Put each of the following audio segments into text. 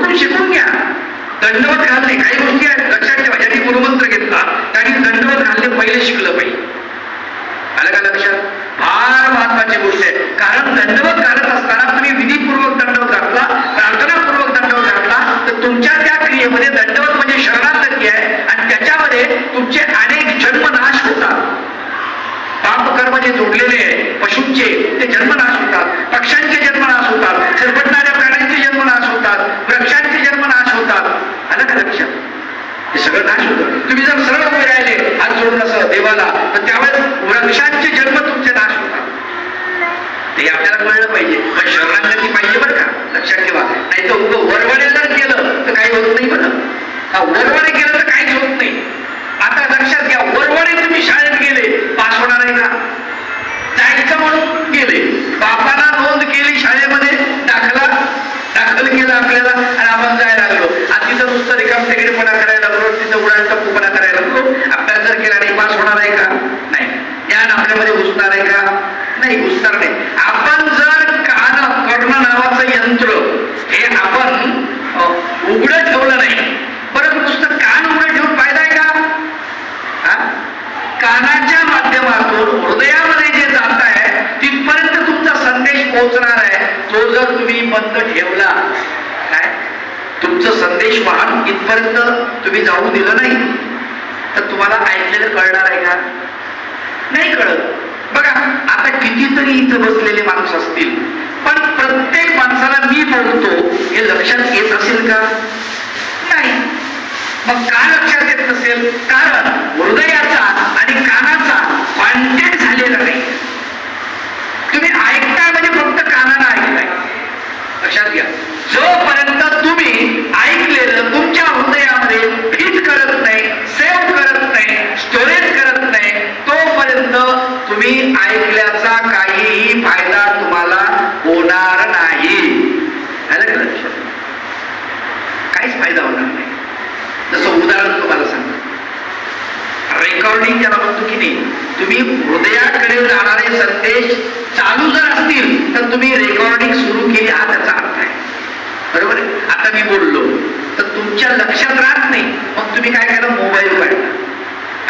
हुकूम शिकून घ्या. दंडवत घालणे काही गोष्टी आहेत लक्षात ठेवा. ज्यांनी गुरुमंत्र घेतला त्यांनी दंडवत घालणे पहिले शिकलं पाहिजे. आलं का लक्षात? फार महत्वाची गोष्ट आहे. कारण दंडवत घालत असताना तुम्ही विधीपूर्वक दंडवत घातला प्रार्थनापूर्वक दंडवत घातला तर तुमच्या त्या क्रियेमध्ये दंडवत म्हणजे शरणागती आहे आणि त्याच्यामध्ये तुमचे अनेक जन्मनाश होतात. पापकर्म जे जोडलेले आहे पशूंचे ते जन्मनाश होतात. पक्ष्यांचे जन्मनाश होतात. सरपटणाऱ्या होतात. वृक्षांचे जन्मनाश होतात. आलं का लक्षात हे सगळं नाश होतं. तुम्ही जर सरळ उभे राहिले हात जोडून असं देवाला तर त्यावेळेस वृक्षांचे जन्म तुमचे नाश होतात. ते आपल्याला कळलं पाहिजे. पण शरणागती पाहिजे बरं का? लक्षात ठेवा. नाही तर उभं वरवडे जर केलं तर काही होत नाही बरं. हा वरवडे केलं तर काहीच होत नाही. आता लक्षात घ्या वर तुम्ही शाळेत गेले पास होणार आहे का जायचं म्हणून गेले बापाला नोंद केली शाळेमध्ये दाखला दाखल केला आपल्याला आणि आपण जायला लागलो आणि तिथं नुसतं रिकाम करायला लागलो तिथं उडान टप्पूपणा करायला लागलो. अभ्यास जर केला नाही पास होणार आहे का? नाही. ज्ञान आपल्यामध्ये घुसणार आहे का? नाही घुसणार नाही. आपण जर कान कर्ण नावाचं यंत्र हे आपण उघड ठेवलं नाही परत नुसतं कान उघडं ठेवून फायदा आहे का? हा? कानाच्या माध्यमातून हृदयामध्ये जे जात आहे तिथपर्यंत तुमचा संदेश पोहोचणार आहे. तो जर तुम्ही बंद ठेवला तुमचं संदेश वाहन इथपर्यंत तुम्ही जाऊ दिलं नाही तर तुम्हाला ऐकलेलं कळणार आहे का? नाही कळत. बघा आता कितीतरी इथं बसलेले माणूस असतील पण प्रत्येक माणसाला मी बोलतो हे लक्षात येत असेल का? नाही. मग का लक्षात येत नसेल? कारण हृदयाचा आणि कानाचा कॉन्टॅक्ट झालेला नाही. तुम्ही ऐकता म्हणजे फक्त कानाला ऐकताय. लक्षात घ्या. जोपर्यंत मध्ये फिट करत नाही सेव्ह करत नाही स्टोरेज करत नाही तोपर्यंत तुम्ही ऐकल्याचा काहीही फायदा तुम्हाला होणार नाही. काहीच फायदा होणार नाही. जसं उदाहरण तुम्हाला सांगतो. रेकॉर्डिंग ज्याला म्हणतो की नाही तुम्ही हृदयाकडे जाणारे संदेश चालू जर असतील तर तुम्ही रेकॉर्डिंग सुरू केली हा त्याचा अर्थ आहे. बरोबर आहे? आता मी बोललो. तर तुमच्या लक्षात राहत नाही. मग तुम्ही काय करा मोबाईल काढला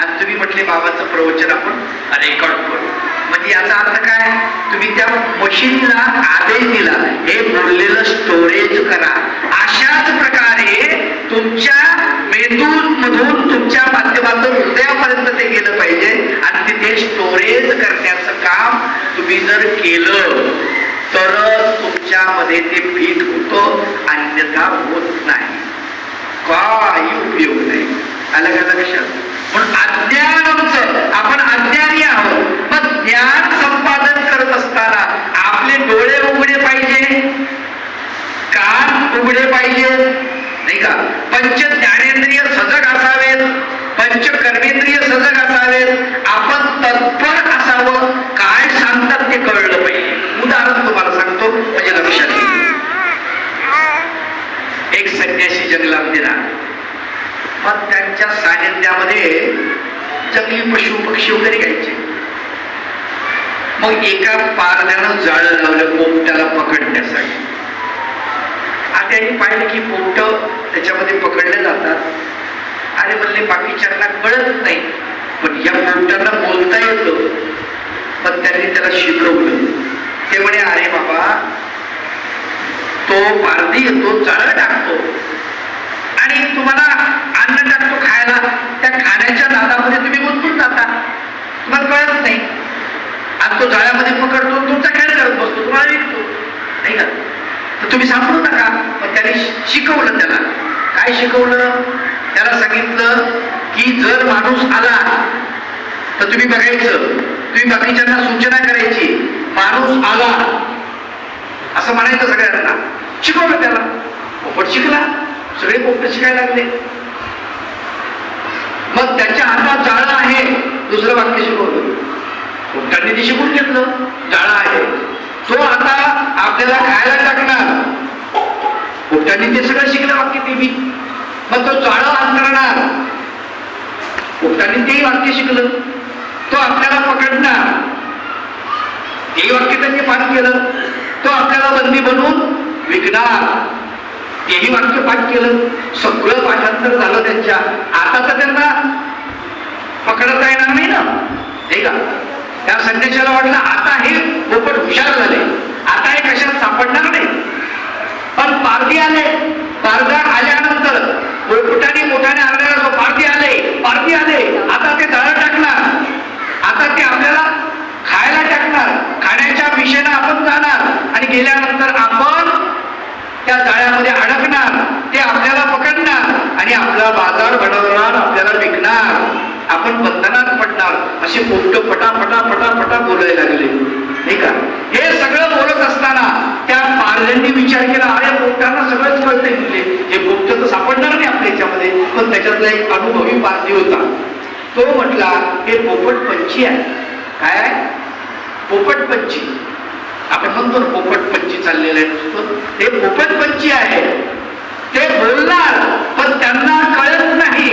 आणि तुम्ही म्हटले बाबाचं प्रवचन आपण रेकॉर्ड करू. म्हणजे याचा अर्थ काय? तुम्ही त्या मशीनला आदेश दिला. हे बोललेलं स्टोरेज करा. अशाच प्रकारे तुमच्या मेंदूमधून तुमच्या माध्यमातून हृदयापर्यंत ते गेलं पाहिजे. आणि तिथे स्टोरेज करण्याचं काम तुम्ही जर केलं तर तुमच्यामध्ये ते फिट होतं. अन्यथा होत नाही. काही उपयोग नाही. आलं का लक्षात म्हणून अज्ञान आमचं आपण अज्ञानी आहोत. मग ज्ञान संपादन करत असताना आपले डोळे उघडे पाहिजे? कान उघडे पाहिजे? नाही का? पंच ज्ञानेंद्रिय सजग असावेत. पंच कर्मेंद्रिय सजग असावेत. आपण तत्पर असावं. काय सांगतात ते कळलं पाहिजे उदाहरण तुम्हाला सांगतो म्हणजे लक्षात येईल एक संन्यासी जंगलात मग त्यांच्या सानिध्यामध्ये जंगली पशु पक्षी वगैरे घ्यायचे. मग एका पारद्यानं जाळं लावलं पोपट्याला पकडण्यासाठी. आता त्यांनी पाहिलं की पोपट त्याच्यामध्ये पकडले जातात. आणि म्हणले बाकीच्यांना कळत नाही. पण या पोपट्यांना बोलता येतं. पण त्यांनी त्याला शिकवलं. ते म्हणे अरे बाबा तो पारधी येतो जाळं टाकतो. आणि तुम्हाला अन्न टाकतो खायला त्या खाण्याच्या दादामध्ये तुम्ही गुंतून जाता. तुम्हाला कळत नाही. आणि तो जाळ्यामध्ये पकडतो तुमचा खेळ करत बसतो तुम्हाला विकतो. नाही का? तर तुम्ही सापडू नका. मग त्याने शिकवलं त्याला. काय शिकवलं? त्याला सांगितलं की जर माणूस आला तर तुम्ही बघायचं. तुम्ही बाकीच्यांना सूचना करायची. माणूस आला. असं म्हणायचं सगळ्यांना. शिकवलं त्याला. पोपट शिकला? सगळे पोपट शिकायला लागले. मग त्याच्या हातात जाळं आहे दुसरं वाक्य शिकवलं. पोपटांनी ते शिकून घेतलं जाळं आहे. तो आता आपल्याला खायला टाकणार. पोपटांनी ते सगळं शिकलं वाक्य ते मी मग तो जाळं अंतरणार पोपटांनी तेही वाक्य शिकलं. तो आपल्याला पकडणार. तेही वाक्य त्यांनी पाठ केलं. तो आपल्याला बंदी बनवून विकणार. तेही वाक्य पाठ केलं सगळं पाठांतर झालं त्यांच्या आता तर त्यांना पकडता येणार नाही ना? नाही का? त्या संदेशाला वाटलं आता हे पोपट हुशार झाले. आता हे कशात सापडणार नाही? पण पारधी आले. पारधा आल्यानंतर पोपटाने मोठ्याने आणलेला जो पारधी आले पारधी आले. आता ते दळ टाकणार. आता ते आपल्याला खायला टाकणार. खाण्याच्या विषयानं आपण जाणार. आणि गेल्यानंतर आपण त्या जाळ्यामध्ये अडकणार ते आपल्याला पकडणार आणि आपला बाजार घडवणार आपल्याला विकणार. आपण बंधनात पडणार असे पोट पटा पटा पटा पटा बोलायला लागले. नाही का? हे सगळं बोलत असताना त्या पारल्यांनी विचार केला अरे पोपटांना सगळंच कळते म्हणजे हे पोपट तर सापडणार नाही आपल्या याच्यामध्ये. पण त्याच्यातला एक अनुभवी पारधी होता. तो म्हटला हे पोपट पंची आहे काय पोपट पंची आपण म्हणतो पोपटपंची पोपट चाललेलं आहे ते पोपटपंची आहे ते बोलणार पण त्यांना कळत नाही.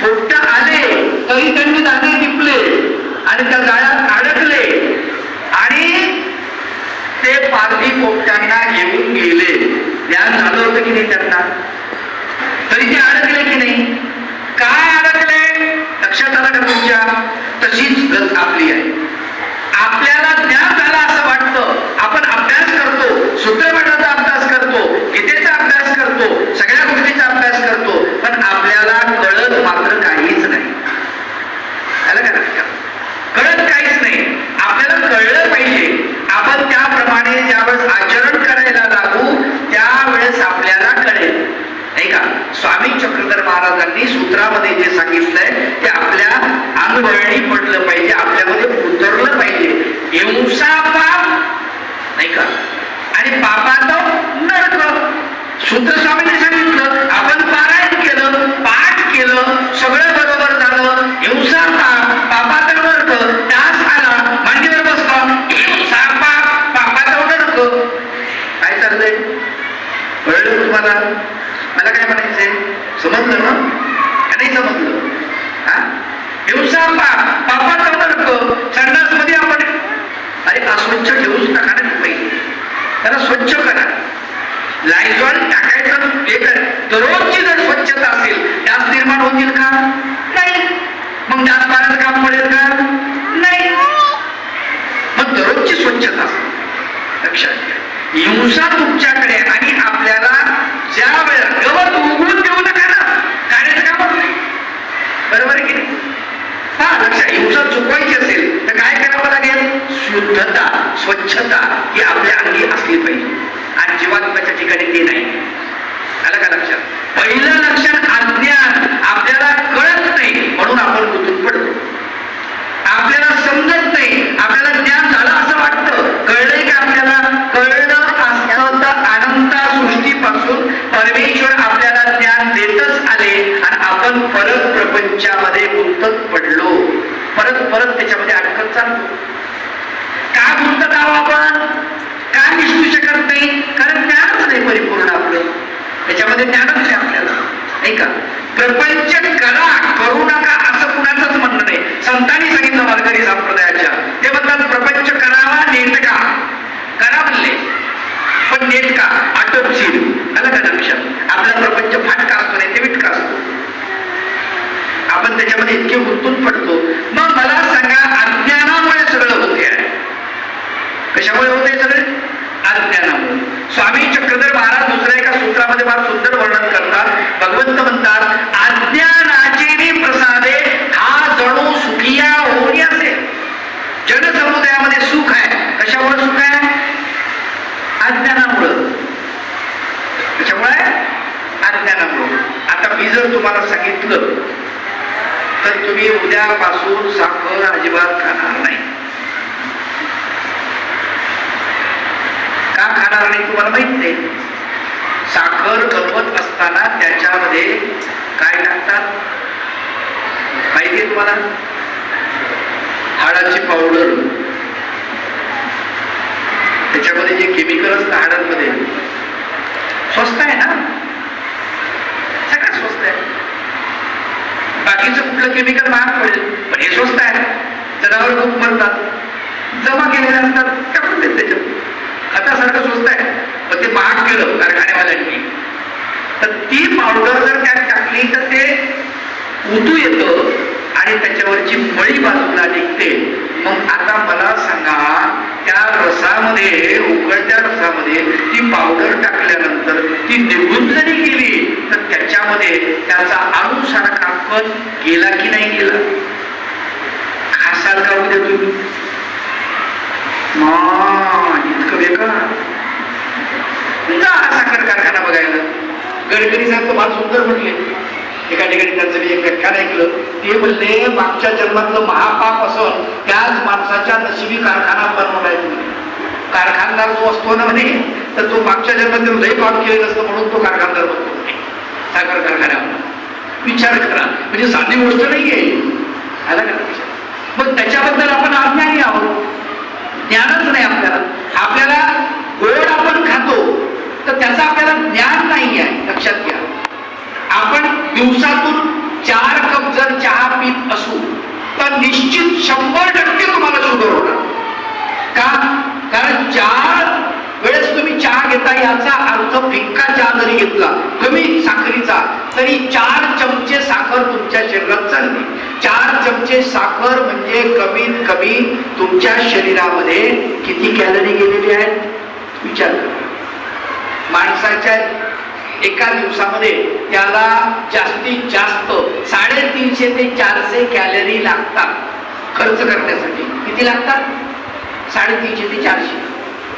पोपट आले तरी त्यांनी दाणे टिपले. आणि त्या जाळ्यात अडकले आणि ते पारधी पोपटांना घेऊन गेले ज्ञान झालं होतं की नाही त्यांना तरी ते अडकले की नाही काय अडकले लक्षात आलं का तुमच्या तशीच गत आपली आहे आपल्याला ज्ञान झालं असं वाटतं आपण अभ्यास करतो सूत्रपाठाचा अभ्यास करतो गीतेचा अभ्यास करतो सगळ्या गोष्टीचा अभ्यास करतो पण आपल्याला कळत मात्र काहीच नाही आलं का लक्षात कळत काहीच नाही आपल्याला कळलं पाहिजे आपण त्याप्रमाणे ज्यावेळेस आचरण करायला लागू त्यावेळेस आपल्याला कळेल नाही का स्वामी चक्रधर महाराजांनी सूत्रामध्ये जे सांगितलंय ते आपल्या अंगवळणी पडलं पाहिजे आपल्यामध्ये उतरलं पाहिजे. हिंसा पाप नाही का? आणि पापाचं नरक. सूत्र स्वामीने सांगितलं आपण पारायण केलं पाठ केलं सगळं बरोबर झालं. हिंसा पाप पापाचं नरक त्यास आला मांडीवर बसला. हिंसा पाप पापाचं नरक. काय चाललंय? कळलं तुम्हाला? मला समजलं ना? नाही समजलं हा? हिंसा पाप पापाचं नरक संडासमध्ये आपण अरे अस्वच्छ ठेवूच नका ना पाहिजे त्याला स्वच्छ करा. लायझॉल टाकायचं हे कर दररोजची जर स्वच्छता असेल डास निर्माण होतील का? नाही. मग डास मारायचं काम पडेल का? नाही. मग दररोजची स्वच्छता. असेल. लक्षात घ्या. हिंसा तुमच्याकडे आणि आपल्याला ज्या वेळेला गवत उघडून देऊ नका ना कार्याचं काम होत नाही बरोबर आहे की हा लक्षात हिंसा चुकवायची असेल तर काय करावं लागेल? शुद्धता स्वच्छता ही आपल्या अंगी असली पाहिजे. आणि जीवात्म्याच्या ठिकाणी ते नाही. आलं का लक्षात? पहिलं लक्षण अज्ञान. आपल्याला कळत नाही म्हणून आपण गुंतून पडतो. आपल्याला समजत नाही आपल्याला ज्ञान झालं असं वाटतं कळलंय का आपल्याला कळलं असतं तर अनंत सृष्टीपासून परमेश्वर आपल्याला ज्ञान देतच आले आणि आपण परत प्रपंचामध्ये गुंतत पडलो. परत परत त्याच्यामध्ये अडकत चालतो का गुंतत आहो आपण? का निसू शकत नाही? कारण ज्ञानच नाही परिपूर्ण आपलं. त्याच्यामध्ये ज्ञानच आहे आपल्याला. नाही का? प्रपंच करा करू नका असं कुणाचंच म्हणणं नाही. संतांनी सांगितलं वारकरी संप्रदायाच्या. ते म्हणतात प्रपंच करावा नेटका करा म्हणले. पण नेटका आटोपशील आलं का लक्षात आपला प्रपंच फाटका असतो नाही ते विटका असतो आपण त्याच्यामध्ये इतके गुंतून पडतो मग मला सांगा अज्ञानामुळे सगळं होते आहे कशामुळे होते सगळे अज्ञानामुळे स्वामी चक्रधर महाराज दुसऱ्या एका सूत्रामध्ये फार सुंदर वर्णन करतात भगवंत म्हणतात अज्ञानाचे प्रसादे हा जणू सुखिया होणी असेल. जनसमुदायामध्ये सुख आहे. कशामुळे सुख आहे? अज्ञानामुळं कशामुळे? अज्ञानामुळं आता मी जर तुम्हाला सांगितलं तर तुम्ही उद्यापासून साखर अजिबात खाणार नाही. का खाणार नाही तुम्हाला माहीत नाही? असताना त्याच्यामध्ये काय टाकतात? माहिती तुम्हाला? हाडाची पावडर त्याच्यामध्ये जे केमिकल असतं हाडांमध्ये स्वस्त आहे ना? सगळ्यात स्वस्त आहे. बाकीचं कुठलं केमिकल महाग पडेल पण हे स्वस्त आहे. जनावर खूप मरतात. जमा केलेले असतात टाकून देत त्याच्यात. खतासारखं स्वस्त आहे. पण ते महाग केलं कारखान्यावाल्यांनी. तर ती पावडर जर त्यात टाकली तर ते उतू येतं आणि त्याच्यावरची मळी बाजूला निघते. मग आता मला सांगा त्या रसामध्ये उकळत्या रसामध्ये ती पावडर टाकल्यानंतर ती निघून जरी गेली तर त्याच्यामध्ये त्याचा अणुसारखा पण गेला की नाही गेला? खासाल का उद्या तुम्ही? मा, इतकं बेकार जा हा साखर कारखाना बघायला गडकरी साहेब तर फार सुंदर म्हटले. एका ठिकाणी त्यांचं मी एक व्याख्यान ऐकलं. ते म्हणले मागच्या जन्मातलं महापाप असून त्याच माणसाच्या नशिबी कारखाना बनवलाय तुम्ही. कारखानदार जो असतो ना म्हणे तर तो मागच्या जन्मात लय पाप केले नसतं म्हणून तो कारखानदार बनतो. साखर कारखान्यावर. विचार करा. म्हणजे साधी गोष्ट आहे आला का मग त्याच्याबद्दल आपण अज्ञानी आहोत. ज्ञानच नाही आपल्याला. आपल्याला तर त्याचं आपल्याला ज्ञान नाही आहे लक्षात घ्या. आपण दिवसातून चार कप जर चहा पीत असू तर निश्चित शंभर टक्के तुम्हाला शुगर होणार. का? कारण चार वेळेस तुम्ही चहा घेता याचा अर्थ फिक्का चहा जरी घेतला कमी साखरीचा तरी चार चमचे साखर तुमच्या शरीरात चालली. चार चमचे साखर म्हणजे कमीत कमी तुमच्या शरीरामध्ये किती कॅलरी गेलेली आहेत विचार करा. माणसाच्या एका दिवसामध्ये त्याला जास्तीत जास्त साडेतीनशे ते चारशे कॅलरी लागतात खर्च करण्यासाठी. किती लागतात? साडेतीनशे ते चारशे.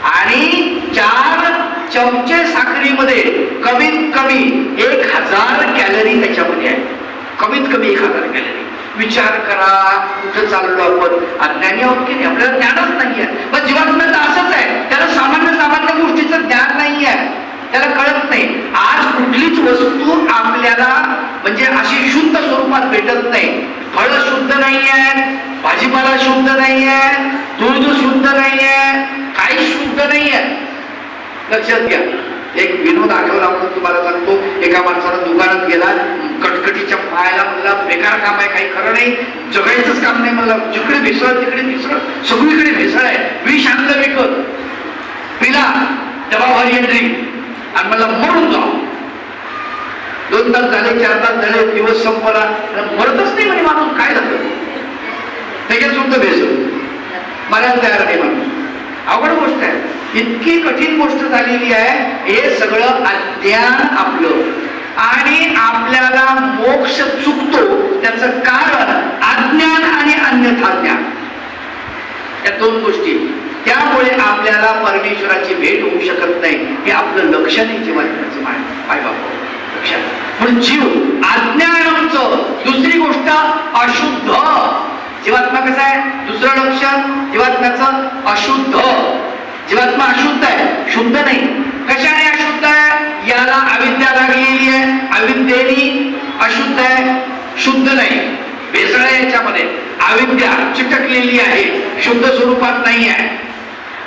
आणि चार चमचे साखरीमध्ये कमीत कमी एक हजार कॅलरी त्याच्यामध्ये आहे. कमीत कमी एक हजार कॅलरी. विचार करा कुठं चाललो आपण? अज्ञानी आहोत की नाही? आपल्याला ज्ञानच नाही आहे पण जीवनात असंच आहे. त्याला सामान्य सामान्य गोष्टीचं ज्ञान नाही आहे त्याला कळत नाही. आज कुठलीच वस्तू आपल्याला म्हणजे अशी शुद्ध स्वरूपात भेटत नाही. फळ शुद्ध नाही आहे भाजीपाला शुद्ध नाही आहे दूध शुद्ध नाही आहे काही शुद्ध नाही आहे लक्षात घ्या. एक विनोद आठवला म्हणून तुम्हाला सांगतो. एका माणसानं दुकानात गेला कटकटीच्या पायाला म्हणला बेकार काम आहे काही खरं नाही. जगायचंच काम नाही म्हणलं. जिकडे भेसळ तिकडे मिसळ. सगळीकडे भेसळ आहे. विष आणलं विकत. पिला. डबाभारी ड्रिंक आणि मला मरून जाऊ. दोन तास झाले चार तास झाले दिवस संपला. मरतच नाही म्हणे माणूस काय झालं? त्याच्यात सुद्धा भेसळ. मला तयार नाही माणूस. अवघड गोष्ट आहे. इतकी कठीण गोष्ट झालेली आहे हे सगळं अज्ञान आपलं. आणि आपल्याला मोक्ष चुकतो त्याचं कारण अज्ञान आणि अन्यथा ज्ञान. या दोन गोष्टी. त्यामुळे आपल्याला परमेश्वराची भेट होऊ शकत नाही. हे आपलं लक्ष नाही जीवनाचं माय लक्षात जीव अज्ञानाचं दुसरी गोष्ट अशुद्ध. जीवात्मा कसं आहे? दुसरं लक्षण जीवात्म्याचं अशुद्ध. जीवात्मा अशुद्ध आहे. शुद्ध नाही. कशाने अशुद्ध आहे? याला अविद्या लागलेली आहे. अविद्येने अशुद्ध आहे. शुद्ध नाही. भेसळ आहे याच्यामध्ये. अविद्या चिटकलेली आहे. शुद्ध स्वरूपात नाही आहे.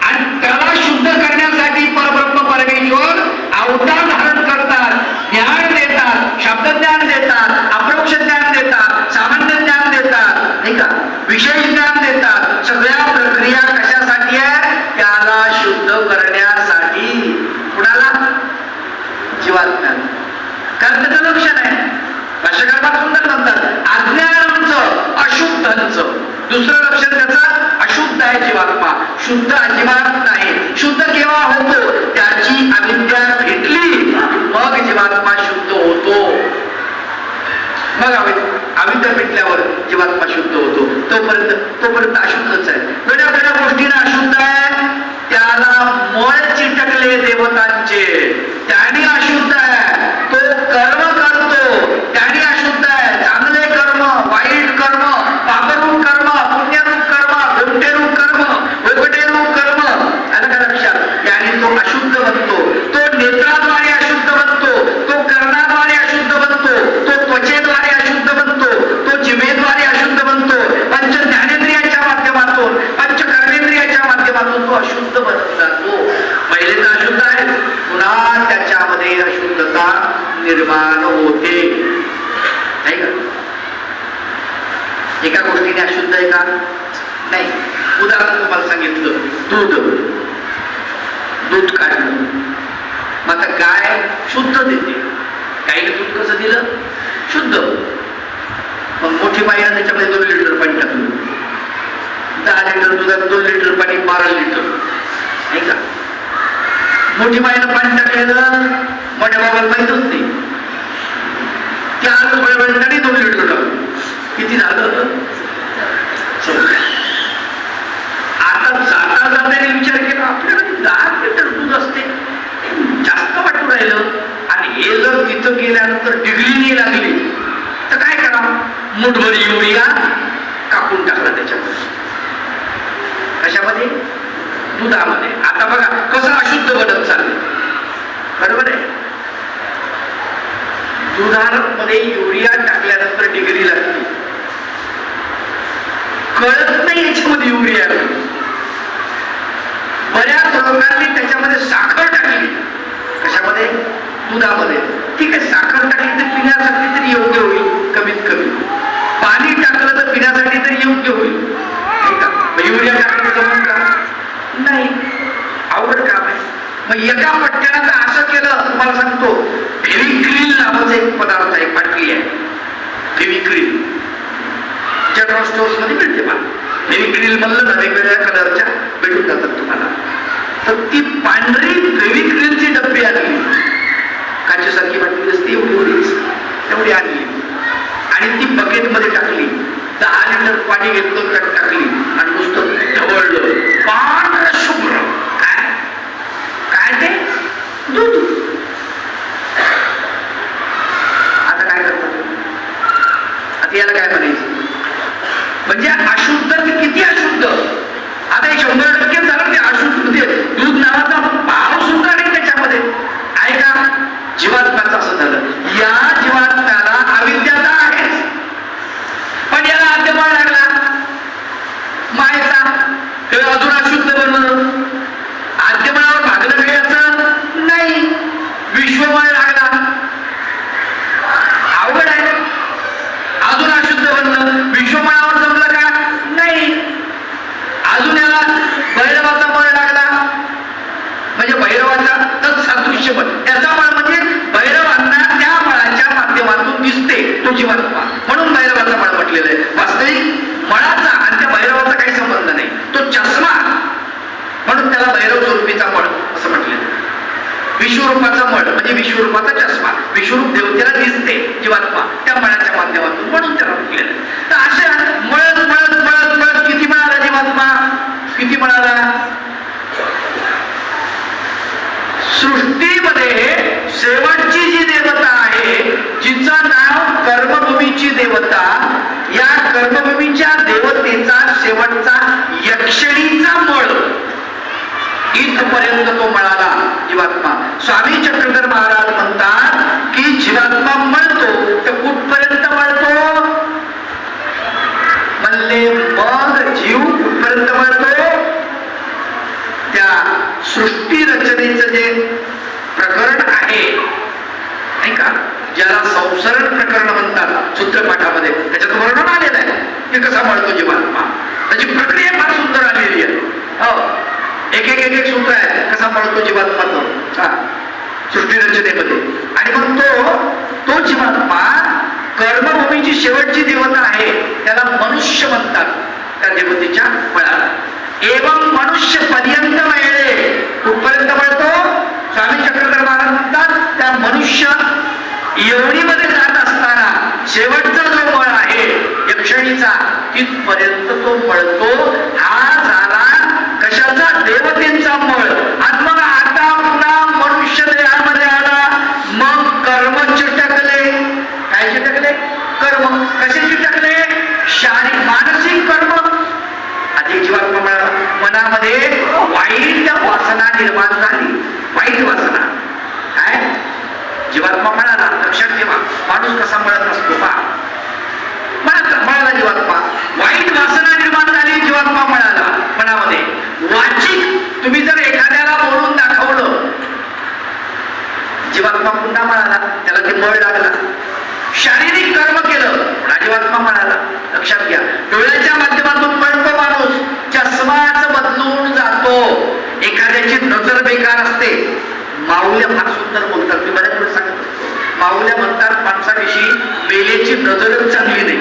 आणि त्याला शुद्ध करण्यासाठी परब्रह्म परमेश्वर अवतार धारण करतात. ज्ञान देतात शब्द ज्ञान देतात अप्रोक्ष ज्ञान देतात सामान्य ज्ञान देतात नाही का? विशेष ज्ञान देतात. सगळ्या प्रक्रिया कशासाठी आहे? त्याला शुद्ध करण्यासाठी. कुणाला? जीवात्म्या कारण त्याचं लक्षण आहे. भाष्यकार सुंदर म्हणतात अज्ञानांचं अशुद्धांचं. दुसरं लक्षण त्याचा अशुद्ध आहे जीवात्मा. शुद्ध अजिबात नाही. शुद्ध केव्हा होतो? त्याची अविद्या भेटली. मग जीवात्मा शुद्ध होतो. मग अविद्या भेटल्यावर जीवात्मा शुद्ध होतो. तोपर्यंत तोपर्यंत अशुद्धच आहे. वेगळ्या वेगळ्या गोष्टीने अशुद्ध आहे. त्याला मळ चिटकले देवतांचे. त्याने अशुद्ध आहे तो कर्म करतो त्याने अशुद्ध आहे चांगले कर्म वाईट कर्म पापरूप कर्म पुण्यरूप कर्म गुंठेरूप कर्म वेगटेरूप कर्म आलं का लक्षात त्याने तो अशुद्ध बनतो तो नेत्राद्वारे अशुद्ध बनतो तो कर्णाद्वारे अशुद्ध बनतो तो त्वचेद्वारे अशुद्ध बनतो तो जिभेद्वारे अशुद्ध बनतो पंच ज्ञानेंद्रियांच्या माध्यमातून पंच कर्मेंद्रियांच्या माध्यमातून तो अशुद्ध बनवून जातो पहिले अशुद्ध आहे. पुन्हा त्याच्यामध्ये अशुद्धता निर्माण होते. नाही का? एका गोष्टीने अशुद्ध आहे का? नाही. उदाहरण तुम्हाला सांगितलं. दूध. दूध काढलं मग आता गाय शुद्ध देते. गाईने दूध कसं दिलं? शुद्ध. मग मोठी बाई त्याच्यामध्ये दोन लिटर पाणी टाकलं. दहा लिटर दुधात दोन लिटर पाणी बारा लिटर. नाही का मोठी बाईनं पाणी टाकलेलं मोठ्या बाबाला माहीतच नाही त्या आज वेळ तरी दोन लिटर टाकलं किती झालं? आता जाता जाताने विचार केला आपल्याकडे दहा लिटर दूध असते. जास्त वाटू राहिलं. आणि हे जर तिथं गेल्यानंतर डिग्री नाही लागली तर काय करा? मुठभर युरिया कापून टाकला त्याच्यामध्ये. कशामध्ये? दुधामध्ये. आता बघा कसं अशुद्ध बनत चालले बरोबर आहे? दुधामध्ये युरिया टाकल्यानंतर डिग्री लागते. कळत नाही याच्यामध्ये युरिया. बऱ्याच लोकांनी त्याच्यामध्ये साखर टाकली. कशामध्ये? दुधामध्ये. ठीक आहे साखर टाकली तर पिण्यासाठी तरी योग्य होईल कमीत कमी. पाणी टाकलं तर पिण्यासाठी तरी योग्य होईल. युरिया टाकलं नाही. अवघड काम आहे मग एका पट्ट्यानं तर असं केलं तुम्हाला सांगतो फेविक्रिल नावाचा एक पदार्थ आहे बाटली आहे. फेविक्रिल जनरल स्टोर्समध्ये मिळते मला फेविक्रिल म्हणलं ना वेगवेगळ्या कलरच्या भेटून जातात तुम्हाला. तर ती पांढरी फेविक्रिलची डब्बी आणली. काचेसारखी बाटली असते एवढी एवढीच तेवढी आणली. आणि ती बकेटमध्ये टाकली. दहा लिटर पाणी घेतलं टाकली आणि नुसतं ढवळलं पांढरं शुभ्र काय काय ते दूध आता काय करतात आता याला काय म्हणायचं म्हणजे अशुद्ध ते किती अशुद्ध आता हे शंभर टक्के झालं ते अशुद्ध म्हणजे दूध नावाचा भाव सुद्धा नाही त्याच्यामध्ये आहे का जीवात्म्याचं असं झालं या जीवात्म्याला अविद्या तर आहेच पण याला अद्यमाळ लागला मायचा हे अजून अशुद्ध बनवलं आद्यमाळावर भागलं वेळाचं नाही विश्वमळ लागला अवघड आहे अजून अशुद्ध बनलं विश्वमळावर जमलं का नाही अजून याला भैरवाचा मळ लागला म्हणजे भैरवाचा तर सदृश्य मळ याचा मळ म्हणजे भैरवांना त्या मळाच्या माध्यमातून दिसते जीवात्मा म्हणून भैरवाचं मळ म्हटलेलं आहे. वास्तविक मळाचा आणि त्या भैरवाचा काही संबंध नाही. तो चष्मा. म्हणून त्याला भैरव स्वरूपीचा मळ असं म्हटलेलं विश्वरूपाचा मळ म्हणजे विश्वरूपाचा चष्मा. विश्वरूप देवतेला दिसते जीवात्मा त्या मळाच्या माध्यमातून म्हणून त्याला म्हटलेलं आहे. तर अशा मळत मळत मळत मळत किती मिळाला जीवात्मा किती मिळाला सृष्टीमध्ये शेवटची जी देवता आहे जिचं नाव कर्मभूमीची देवता या कर्मभूमीच्या देवतेचा शेवटचा यक्षणीचा मळ. इथपर्यंत तो मळाला जीवात्मा. स्वामी चक्रधर महाराज म्हणतात की जीवात्मा मळतो तर कुठपर्यंत मळतो? म्हणले मग जीव कुठपर्यंत मळतो? त्या सृष्टी रचनेचं जे प्रकरण ज्याला संसरण प्रकरण म्हणतात सूत्रपाठामध्ये. त्याच्यात वर्णन आलेलं आहे की कसा मळतो जीवात्मा. त्याची प्रक्रिया फार सुंदर आलेली आहे. हो. एक एक एक एक सूत्र आहे. कसा मळतो जीवात्मा तो? हा. आणि मग तो तो जीवात्मा कर्मभूमीची शेवटची देवता आहे. त्याला मनुष्य म्हणतात. त्या देवतेच्या फळाला एवं मनुष्य पर्यंत मिळेल कुठपर्यंत मिळतो स्वामी चक्रधर महाराज म्हणतात त्या मनुष्य योनीमध्ये जात असताना शेवटचा जो मळ आहे यक्षणीचा तिथपर्यंत तो मळतो हा झाला कशाचा देवतेचा मळ आत्मा आता पुन्हा मनुष्य देहामध्ये आला मग कर्म चिटकले काय चिटकले कर्म कसे चिटकले शारीरिक मानसिक कर्म आधी जीवात्मा मिळाला मनामध्ये वाईट वासना निर्माण झाली वाईट वासना काय जीवात्मा मिळाला लक्षात ठेवा माणूस कसा मिळत असतो पा मला मिळाला जीवात्मा. वाईट वासना निर्माण झाली जीवात्मा मिळाला. मनामध्ये वाचिक तुम्ही जर एखाद्याला बोलून दाखवलं जीवात्मा पुन्हा मिळाला त्याला ते बळ लागला. शारीरिक कर्म केलं पुन्हा जीवात्मा मिळाला. लक्षात घ्या डोळ्याच्या माध्यमातून पळतो माणूस चष्माच बदलून जातो. एखाद्याची नजर बेकार असते. माऊल्या फार सुंदर बोलतात मी बऱ्याच वेळ सांगत. असतो माऊल्या म्हणतात माणसाविषयी मेलेची नजरच चांगली नाही.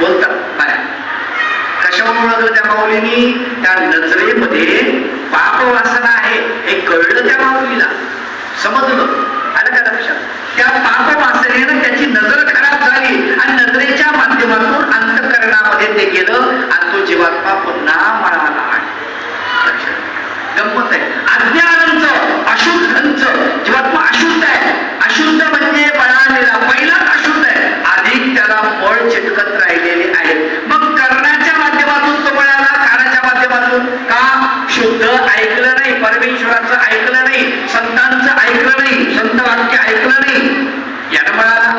बोलतात बाया कशावरून ओळखलं त्या माऊलीनी? त्या नजरेमध्ये पाप वासना आहे हे कळलं त्या माऊलीला. समजलं? आलं का लक्षात? त्या पाप वासनेनं त्याची नजर खराब झाली आणि नजरेच्या माध्यमातून अंतकरणामध्ये ते गेलं आणि तो जीवात्मा पुन्हा मळाला लक्षात? गंमत आहे. चिटकत राहिलेले आहेत मग कर्णाच्या माध्यमातून तो पळाला कानाच्या माध्यमातून का शुद्ध ऐकलं नाही परमेश्वराचं ऐकलं नाही संतांचं ऐकलं नाही संत वाक्य ऐकलं नाही? यानं म्हणाला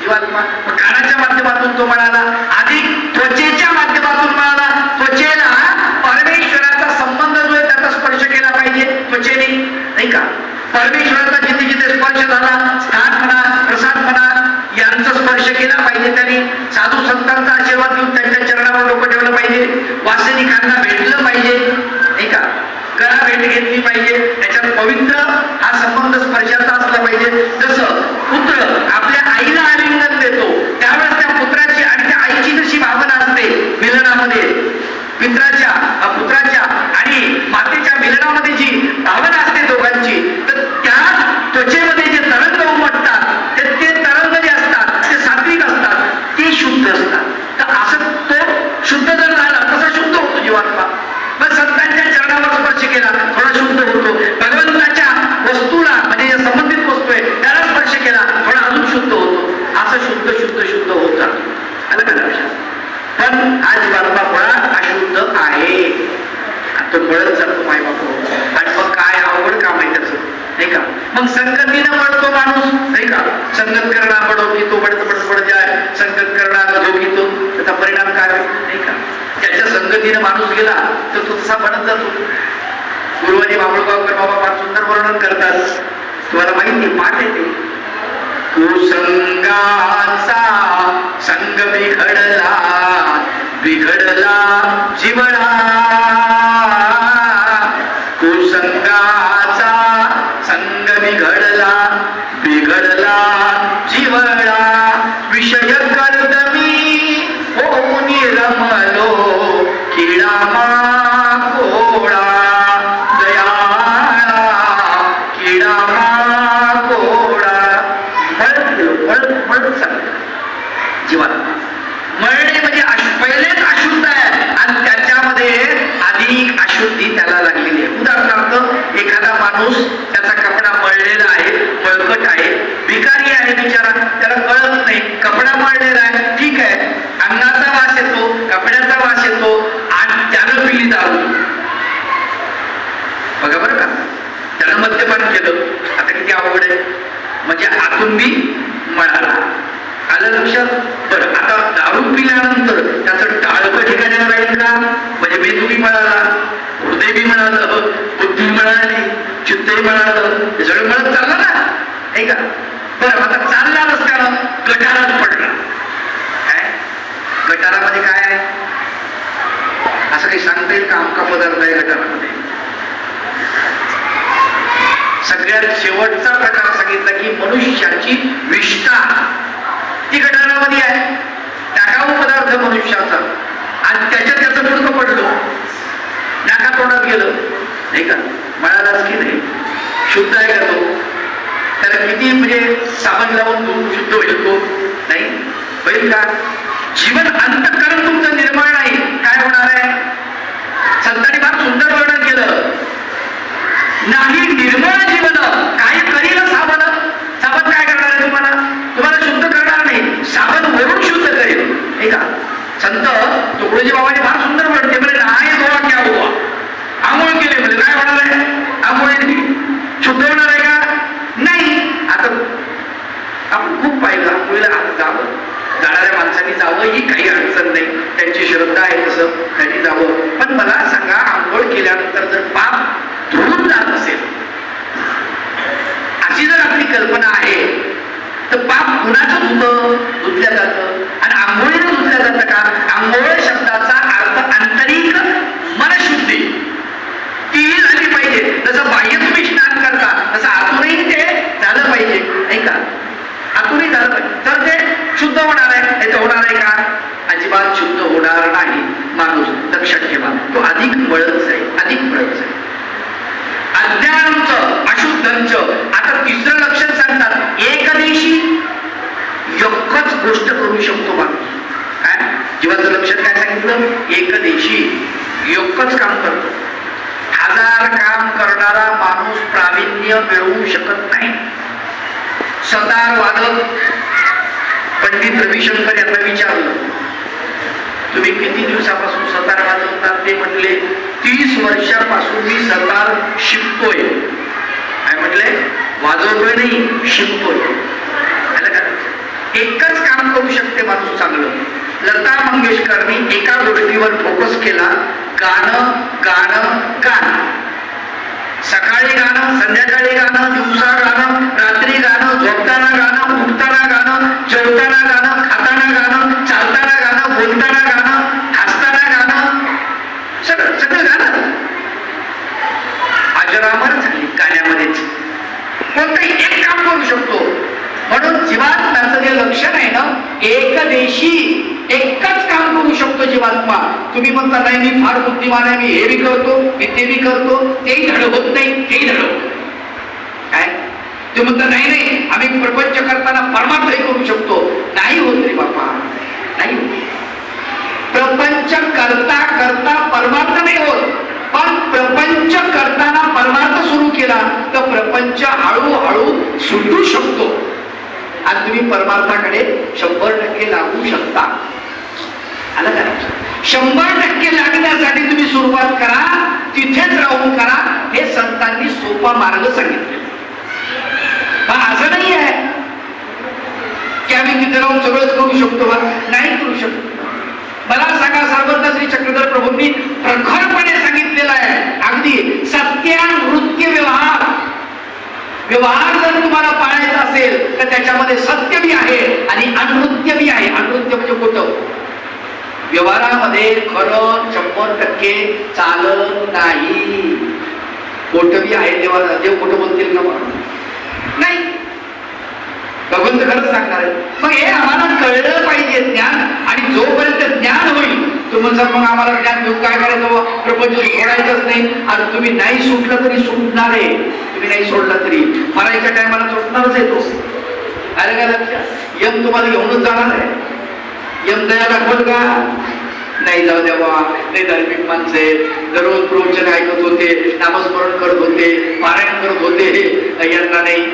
जीवात्मा. मग कानाच्या माध्यमातून तो म्हणाला अधिक त्वचेच्या माध्यमातून म्हणाला त्वचेला परमेश्वराचा संबंध जो आहे त्याचा स्पर्श केला पाहिजे त्वचेने. नाही का? परमेश्वराचा जिथे जिथे स्पर्श झाला स्थान म्हणा प्रसाद म्हणा यांचा स्पर्श केला पाहिजे त्यांनी साधू संतांचा आशीर्वाद घेऊन त्यांच्या चरणावर लोक ठेवलं पाहिजे. वासनिकांना भेटलं पाहिजे. नाही का? गळा भेट घेतली पाहिजे. त्याच्यात पवित्र हा संबंध स्पर्शाचा असला पाहिजे. जसं पुत्र आपल्या आईला आलिंगन देतो त्यावेळेस त्या पुत्राची आणि त्या आईची जशी भावना असते मिलनामध्ये पित्राच्या अ, पुत्राच्या आणि मातेच्या मिलनामध्ये जी भावना असते दोघांची तर त्या त्वचेमध्ये जे तरंग उमटतात ते ते तरंग जे असतात ते सात्विक असतात ते शुद्ध असतात तर असं तो शुद्ध जर झाला तसा शुद्ध होतो जीवात्मा मग संतांच्या चरणावर स्पर्श केला थोडा शुद्ध होतो भगवंताच्या वस्तूला म्हणजे जे संबंधित वस्तू आहे त्याला स्पर्श केला थोडा अजून शुद्ध होतो असं शुद्ध शुद्ध शुद्ध होत जातो आलं का लक्षात पण आज जीवात्मा मुळात अशुद्ध आहे आणि तो पळत जातो माय बापू आणि मग काय अवघड काम आहे त्याचं नाही का मग संगतीनं पडतो माणूस नाही का? संगत करणा पडो की तो पडत पडत पडत जाय. संगत करणा झोकी तो त्याचा परिणाम काय नाही का? त्याच्या संगतीनं माणूस गेला तर तो तसा बनत जातो. गुरुवारी बाबळगावकर बाबा फार सुंदर वर्णन करतात. तुम्हाला माहिती पाठ येते ते. कुसंगाचा संग बिघडला बिघडला जीवळा. माणूस त्याचा कपडा मळलेला आहे मळकट आहे भिकारी आहे बिचारा. त्याला कळत नाही कपडा मळलेला आहे. ठीक आहे अन्नाचा वास येतो कपड्याचा वास येतो आणि त्यानं पिली दारू. बघा बरं का त्यानं मद्यपान केलं. आता किती आवड आहे. म्हणजे आतून मी मळाला. आलं लक्षात? तर आता दारू पिल्यानंतर त्याचं टाळकं ठिकाणी राहील का? म्हणजे मेंदू बी मिळाला हृदय बी मिळालं बुद्धी मिळाली चित्तही मिळालं हे सगळं मिळत चाललं ना? नाही का? बरं आता चालला रस्त्यानं गटारात पडला. काय? गटारामध्ये काय आहे? असं काही सांगता येईल का? आमका पदार्थ आहे गटारामध्ये. सगळ्यात शेवटचा प्रकार सांगितला की मनुष्याची विष्ठा ती गटारामध्ये आहे. टाकाऊ पदार्थ मनुष्याचा आणि त्याच्यात त्याचं मुडकं पडलो. नाका तोंडात गेलं. नाही का? मळालाच की नाही? शुद्ध आहे का तो? त्याला किती म्हणजे साबण लावून धुवून शुद्ध होईल तो? नाही? होईल का? जीवन अंतकरण तुमचं निर्माण आहे. काय होणार आहे? संतांनी फार सुंदर वर्णन केलं. नाही निर्मळ जीवन काय करील साबण साबण काय करणार आहे तुम्हाला तुम्हाला शुद्ध करणार नाही भरून शुद्ध करेल. हे का संत तुकडोजी बाबाने फार सुंदर म्हणते म्हणजे नाही धोवा क्या हुआ आंघोळ केले म्हणजे काय होणार आहे आंघोळ शुद्ध होणार आहे का? नाही. आता आपण खूप पाहिलं आंघोळीला जावं. जाणाऱ्या माणसांनी जावं ही काही अडचण नाही. त्यांची श्रद्धा आहे तसं. त्यांनी जावं पण मला सांगा आंघोळ केल्यानंतर जर पाप धुवून जात असेल अशी जर आपली कल्पना आहे तर पाप कुणाचं धुतं धुतल्या जातं आणि आंघोळीनं धुतल्या जातं का आंघोळ शब्दाचा अर्थ आंतरिक मनशुद्धी ती झाली पाहिजे जसं बाह्य तुम्ही स्नान करता तसं आतूनही ते झालं पाहिजे नाही का माणूस लक्षात ठेवा तो अधिक वळत जाईल अधिक वळत जाईल अज्ञानचं अशुद्धंचं आता तिसरं लक्षण सांगतात एकदेशी एकच गोष्ट करू शकतो माणूस काय जीवाचं लक्षात काय सांगितलं? एकदेशी एकच काम करतो. हजार काम करणारा माणूस प्रावीण्य मिळवू शकत नाही. सतार वादक. पंडित रविशंकर यांना विचारलं तुम्ही किती दिवसापासून सतार वाजवतात ते म्हटले तीस वर्षापासून मी सतार शिकतोय. काय म्हटले वाजवतोय नाही शिकतोय. एकच काम करू शकते माणूस चांगलं. लता मंगेशकरनी एका गोष्टीवर फोकस केला गाणं गाणं गाणं. सकाळी गाणं संध्याकाळी गाणं दिवसा गाणं रात्री गाणं झोपताना गाणं उठताना गाणं जेवताना गाणं खाताना गाणं चालताना गाणं बोलताना गाणं हसताना गाणं. सगळं सगळं गाणं. अजरामर झाली गाण्यामध्येच. कोणतंही एक काम करू शकतो. म्हणून जीवात लक्षण आहे ना एकदेशी एकच काम करू शकतो जीवात्मा. तुम्ही म्हणता नाही मी फार बुद्धिमान आहे मी हे बी करतो मी ते बी करतो. तेही धड होत नाही तेही धड होत काय? ते म्हणता नाही नाही आम्ही प्रपंच करताना परमार्थही करू शकतो. नाही होत रे बापा नाही प्रपंच करता करता परमार्थ नाही होत. पण प्रपंच करताना परमार्थ सुरू केला तर प्रपंच हळूहळू सुटू शकतो. आणि तुम्ही परमार्थाकडे शंभर टक्के लागू शकता. आलं का शंभर टक्के लागण्यासाठी तुम्ही सुरुवात करा तिथेच राहून करा. हे संतांनी सोपा मार्ग सांगितले पण असं नाही आहे की आम्ही तिथे राहून सगळंच करू शकतो बा. नाही करू शकतो. मला सांगा साबरदास श्री चक्रधर प्रभूंनी प्रखरपणे सांगितलेलं आहे अगदी सत्यानृत्य व्यवहार व्यवहार जर तुम्हाला पाळायचा असेल तर त्याच्यामध्ये सत्य बी आहे आणि अनृत्य बी आहे अनृत्य म्हणजे खोटं व्यवहारामध्ये खरं शंभर टक्के चालत नाही. खोटं बी आहे देवा देव खोटं बोलतील ना बा? नाही. भगवंत खरंच सांगणार आहे. मग हे आम्हाला कळलं पाहिजे ज्ञान. आणि जोपर्यंत ज्ञान होईल तुम्ही जर मग आम्हाला ज्ञान घेऊन काय करायचं? प्रपंच सोडायचंच नाही. आणि तुम्ही नाही सुटलं तरी सुटणार. आहे तुम्ही नाही सोडलं तरी. मरायच्या टायमाला सुटणारच आहे तो. अरे काय लक्षात? यम तुम्हाला घेऊनच जाणार आहे. यम दया दाखवल का? नाही जाऊ द्या ते धार्मिक माणसे दररोज प्रवचन ऐकत होते नामस्मरण करत होते पारायण करत होते. यांना नाही.